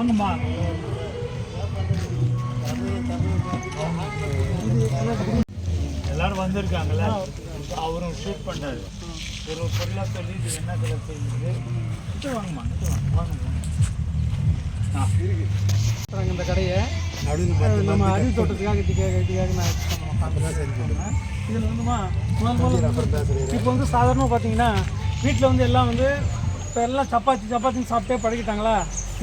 வாங்கம்மா எல்லாரும் வந்திருக்காங்கல்ல? அவரும் ஷூட் பண்ணாரு ஒரு பொருளாக சொல்லி இது என்ன கலர் செய்யுது இது வாங்கம்மா இது வாங்க வாங்க இந்த கடையை நம்ம அறிவு தோட்டத்துக்காக இதுக்காக நான் இதில் வந்துமா இப்போ வந்து சாதாரணமாக பார்த்தீங்கன்னா வீட்டில் வந்து எல்லாம் வந்து இப்போ எல்லாம் சப்பாத்தி சப்பாத்தின்னு சாப்பிட்டே பழகிட்டாங்களா?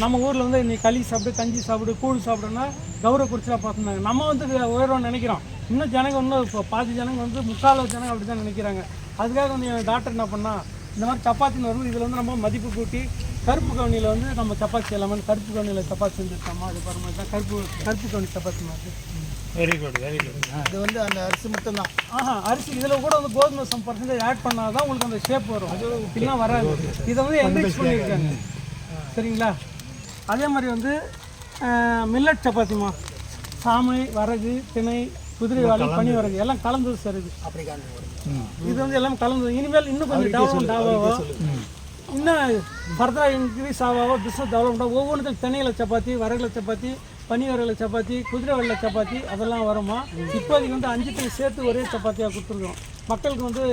நம்ம ஊரில் வந்து நீ களி சாப்பிடு கஞ்சி சாப்பிடு கூழ் சாப்பிடுன்னா கௌரவ குறிச்சலாக பார்த்துருந்தாங்க நம்ம வந்து உயர்வோம் நினைக்கிறோம். இன்னும் ஜனங்க இன்னும் இப்போ பாதி ஜனங்க வந்து முக்கால் ஜனங்க அப்படி தான் நினைக்கிறாங்க. அதுக்காக வந்து என் டாக்டர் என்ன பண்ணால் இந்த மாதிரி சப்பாத்தின்னு வரும் இதில் வந்து நம்ம மதிப்பு கூட்டி கருப்பு கவுனியில் வந்து நம்ம சப்பாத்தி செய்யலாமா கருப்பு கவுனியில் சப்பாத்தி செஞ்சுருக்கோமா அது பாருங்க தான் கருப்பு கருப்பு கவுனி சப்பாத்தி மாதிரி. வெரி குட் வெரி குட் இது வந்து அந்த அரிசி மட்டும் தான் ஆஹா அரிசி இதில் கூட வந்து கோதுமை சம் பர்சன்டேஜ் ஆட் பண்ணால் தான் உங்களுக்கு அந்த ஷேப் வரும். இல்லைன்னா வராது. இதை வந்து என்ரிச் பண்ணியிருக்காங்க சரிங்களா? அதே மாதிரி வந்து மில்லட் சப்பாத்திமா. சாமை வரகு திணை குதிரைவாளி பனி வரகு எல்லாம் கலந்தது சார் இது. அப்படி இது வந்து எல்லாம் கலந்தது. இனிமேல் இன்னும் கொஞ்சம் டெவலப்மெண்ட் ஆகாவோ? இன்னும் ஃபர்தராக இன்க்ரீஸ் ஆகாவோ? பிஸ்னஸ் டெவலப்மெண்ட் ஆகும் ஒவ்வொன்றுக்கும் தென்னையில சப்பாத்தி வரகுல சப்பாத்தி பனி சப்பாத்தி குதிரை வெள்ளை சப்பாத்தி அதெல்லாம் வருமா? இப்போதைக்கு வந்து அஞ்சுத்தையும் சேர்த்து ஒரே சப்பாத்தியாக கொடுத்துருக்கோம். மக்களுக்கு வந்து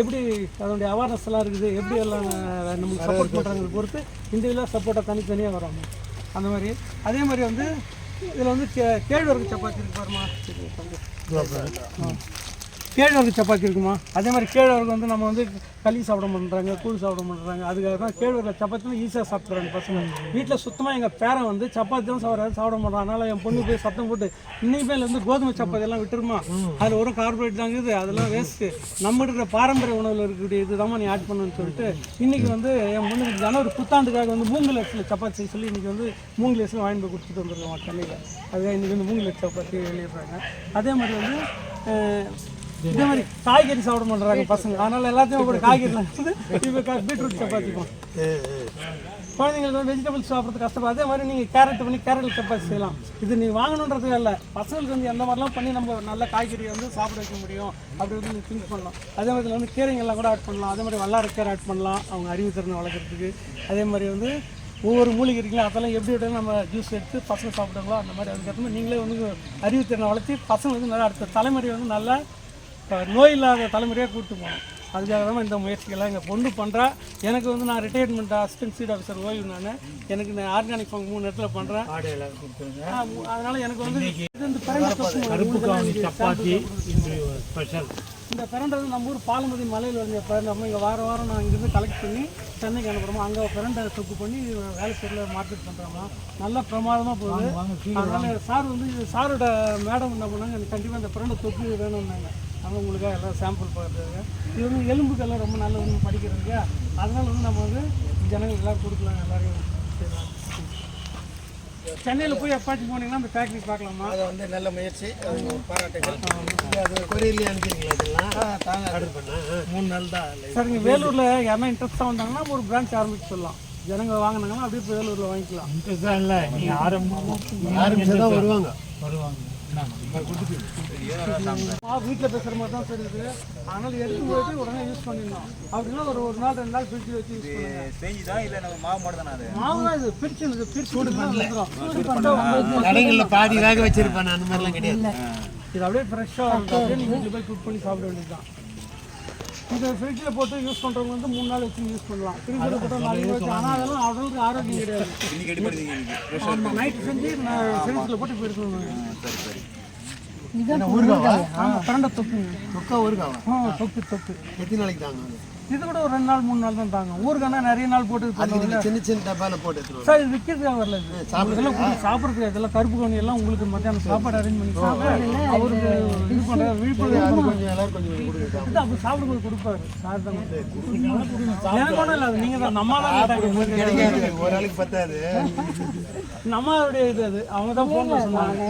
எப்படி அதனுடைய அவேர்னஸ் எல்லாம் இருக்குது எப்படி எல்லாம் நமக்கு சப்போர்ட் பண்ணுறாங்க பொறுத்து இண்டிவிஜுவலாக சப்போர்ட்டாக தனித்தனியாக வரும். அந்த மாதிரி. அதே மாதிரி வந்து இதில் வந்து கே கேழ்வரகு சப்பாத்தி இருக்கு பாருமா ஆ. கேழ்வரகு சப்பாத்தி இருக்குமா? அதே மாதிரி கேழ்வரகு வந்து நம்ம வந்து களி சாப்பிட பண்ணுறாங்க கூழ் சாப்பிட பண்ணுறாங்க அதுக்காக தான் கேழ்வரகு சப்பாத்தி ஈஸியாக சாப்பிட்றாங்க பசங்க. வீட்டில் சுத்தமாக எங்கள் பேரை வந்து சப்பாத்தி தான் சாப்பிட்றாரு சாப்பிட மாட்டான். அதனால் என் பொண்ணு போய் சத்தம் போட்டு இன்னைக்கு மேல கோதுமை சப்பாத்தி எல்லாம் விட்டுருமா? அதில் ஒரு கார்பரேட் தாங்க இது அதெல்லாம் வேஸ்ட்டு நம்ம இருக்கிற பாரம்பரிய உணவில் இருக்கக்கூடிய இதுதான் நீ ஆட் பண்ணணும்னு சொல்லிட்டு இன்னைக்கு வந்து என் பொண்ணுக்கு ஜனவரி புத்தாண்டுக்காக வந்து மூங்கில் லட்சத்தில் சப்பாத்தி சொல்லி இன்னைக்கு வந்து மூங்கில் அரிசியில் வாங்கி போய் கொடுத்துட்டு வந்துருக்கோம் கண்ணியில் அதுதான் இன்னைக்கு வந்து மூங்கில் லட்சம் சப்பாத்தி வெளியிடுறாங்க அதே மாதிரி வந்து இதே மாதிரி காய்கறி சாப்பிட மாட்டாங்க பசங்க. அதனால எல்லாத்தையும் ஒரு காய்கறி வந்து இப்போ பீட்ரூட் சப்பாத்திக்கும் குழந்தைங்களுக்கு வந்து வெஜிடபிள்ஸ் சாப்பிட்றது கஷ்டப்படும். அதே மாதிரி நீங்கள் கேரட் பண்ணி கேரட் சப்பாத்தி செய்யலாம். இது நீ வாங்கணுன்றது இல்லை. பசங்களுக்கு வந்து எந்த மாதிரிலாம் பண்ணி நம்ம நல்ல காய்கறி வந்து சாப்பிட வைக்க முடியும் அப்படி வந்து நீங்கள் திங்க் பண்ணலாம். அதே மாதிரி வந்து கீரைங்கள்லாம் கூட ஆட் பண்ணலாம். அதே மாதிரி வல்லாரக்கீரை ஆட் பண்ணலாம். அவங்க அறிவு திறனை வளர்க்குறதுக்கு. அதே மாதிரி வந்து ஒவ்வொரு மூலிகை இருக்குல்ல அதெல்லாம் எப்படி எப்படி நம்ம ஜூஸ் எடுத்து பசங்க சாப்பிடுங்களோ அந்த மாதிரி அதுக்கேற்ற மாதிரி நீங்களே வந்து அறிவுத்திறனை வளர்த்தி பசங்க வந்து நல்லா அடுத்த தலைமுறை வந்து நல்லா அஹ், நோய் இல்லாத தலைமுறையாக கூப்பிட்டு போகணும் அதுக்காக தான் இந்த முயற்சிகள்லாம் எங்கள் பொண்ணு பண்ணுறா எனக்கு வந்து நான் ரிட்டையர்மெண்ட் அசிஸ்டன்ட் சீட் ஆஃபீஸர் ஓய்வு நான். எனக்கு இந்த ஆர்கானிக் ஃபார்ம் மூணு இடத்துல பண்ணுறேன் அதனால எனக்கு வந்து இந்த பிரண்டை வந்து நம்ம ஊர் பாலமதி மலையில் வந்து நம்ம இங்கே வார வாரம் நான் இங்கேருந்து கலெக்ட் பண்ணி சென்னைக்கு அனுப்புகிறோம் அங்கே பிரண்டை தொக்கு பண்ணி வேலை செய்யல மார்க்கெட் பண்ணுறோமா நல்லா பிரமாதமாக போகுது. அதனால சார் வந்து சாரோட மேடம் என்ன பண்ணாங்க? எனக்கு கண்டிப்பாக இந்த பிரண்டை தொக்கு வேணும்னாங்க. அவங்க உங்களுக்காக எல்லாம் சாம்பிள் பார்க்குறாங்க இது வந்து எலும்புக்கெல்லாம் ரொம்ப நல்லதுன்னு படிக்கிறதுக்கு. அதனால வந்து நம்ம வந்து ஜனங்களுக்கு எல்லாம் கொடுக்கலாம் எல்லாரையும் செய்யலாம். சென்னையில் போய் எப்பாச்சும் போனீங்கன்னா அந்த ஃபேக்ட்ரி பார்க்கலாமா? அது வந்து நல்ல முயற்சி. அது ஒரு பாராட்டுகள். அது கொரியர்லேயே அனுப்பிடுங்களா இதெல்லாம்? தாங்க. ஆர்டர் பண்ணேன் மூணு நாள் தான். சரிங்க வேலூரில் யாருன்னா இன்ட்ரெஸ்ட்டாக வந்தாங்கன்னா ஒரு பிரான்ச் ஆரம்பிச்சு சொல்லலாம். ஜனங்க வாங்கினாங்கன்னா அப்படியே போய் வேலூரில் வாங்கிக்கலாம். இன்ட்ரெஸ்ட் இல்லை. நீங்கள் ஆரம்பம் ஆரம்பிச்சு தான் வருவாங்க. வருவாங்க. வீட்டில் பேசுகிற மாதிரி தான் சரி இருக்குது அதனால் எடுத்து போயிட்டு உடனே யூஸ் பண்ணிடணும் அப்படின்னா ஒரு ஒரு நாள் ரெண்டு நாள் பிரித்து வச்சு யூஸ் பண்ணுங்க. செஞ்சுதான் இல்லை நம்ம மாவு மட்டும் தானே மாவு தான் இது பிரிச்சு இது பிரிச்சு பண்ணிட்டு கடைகளில் பாதி வேக வச்சிருப்பேன் அந்த மாதிரிலாம் கிடையாது. இது அப்படியே ஃப்ரெஷ்ஷாக இருக்கும் அப்படியே நீங்கள் போய் குக் பண்ணி சாப்பிட வேண்டியது தான் இது ஃப்ரிட்ஜில் போட்டு யூஸ் பண்ணுறவங்க வந்து மூணு நாள் வச்சு யூஸ் பண்ணலாம். ஃப்ரிட்ஜில் போட்டு நாளைக்கு வச்சு ஆனால் அதெல்லாம் அவ்வளோக்கு ஆரோக்கியம் கிடையாது. ஆமாம் நைட்டு செஞ்சு நான் ஃப்ரிட்ஜில் போட்டு போயிருக்கணும் சரி சரி. ஆமாம் பிரண்டை தொக்குங்க தொக்கா ஊருக்காவா ஆ தொக்கு தொக்கு எத்தனை நாளைக்கு தாங்க இது கூட ஒரு ரெண்டு நாள் மூணு நாள் தான் தாங்க ஊருக்கானா நிறைய நாள் போட்டு சின்ன சின்ன டப்பாவில் போட்டு சார் இது விற்கிறதுக்காக வரல இது. இதெல்லாம் சாப்பிட்றதுக்கு இதெல்லாம் கருப்பு கவுனி எல்லாம் உங்களுக்கு மத்தியானம் சாப்பாடு அரேஞ்ச் பண்ணி சாப்பிட்டு அவருக்கு இது பண்ணுற விழிப்புணர்வு கொஞ்சம் எல்லாரும் கொஞ்சம் கொடுங்க இது அப்போ சாப்பிடும்போது கொடுப்பாரு. சார் தான். எனக்கு ஒன்றும் இல்லை நீங்கள் தான். நம்மளால கிடைக்காது. ஒரு ஆளுக்கு பத்தாது. நம்மளுடைய இது அது. அவங்க தான் ஃபோன் சொன்னாங்க.